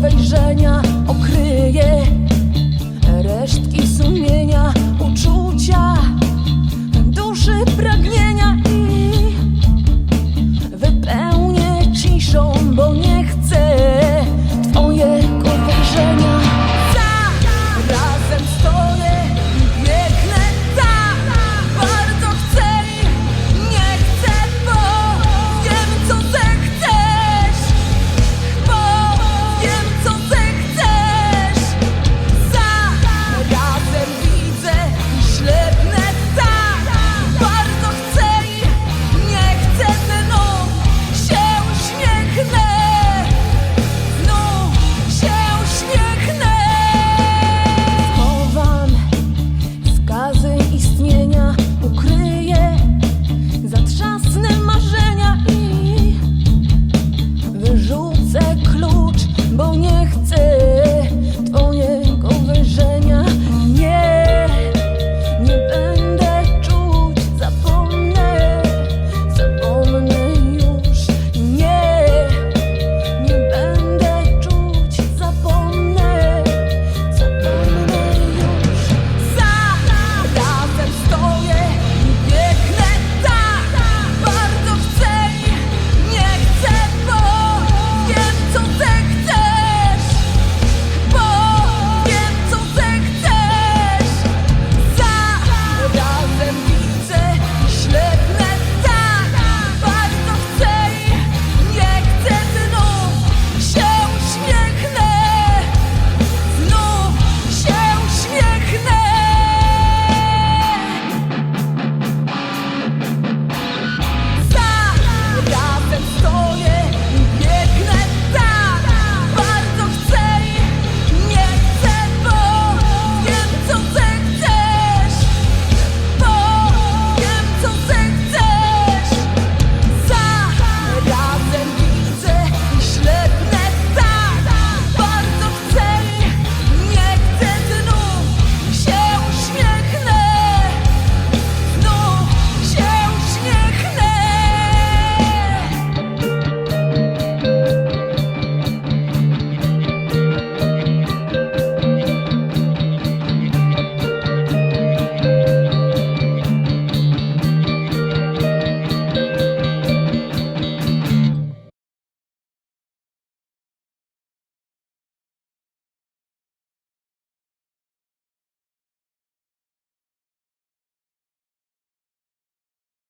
wejrzenia okryje resztki sumienia, uczucia, duszy pragnienia.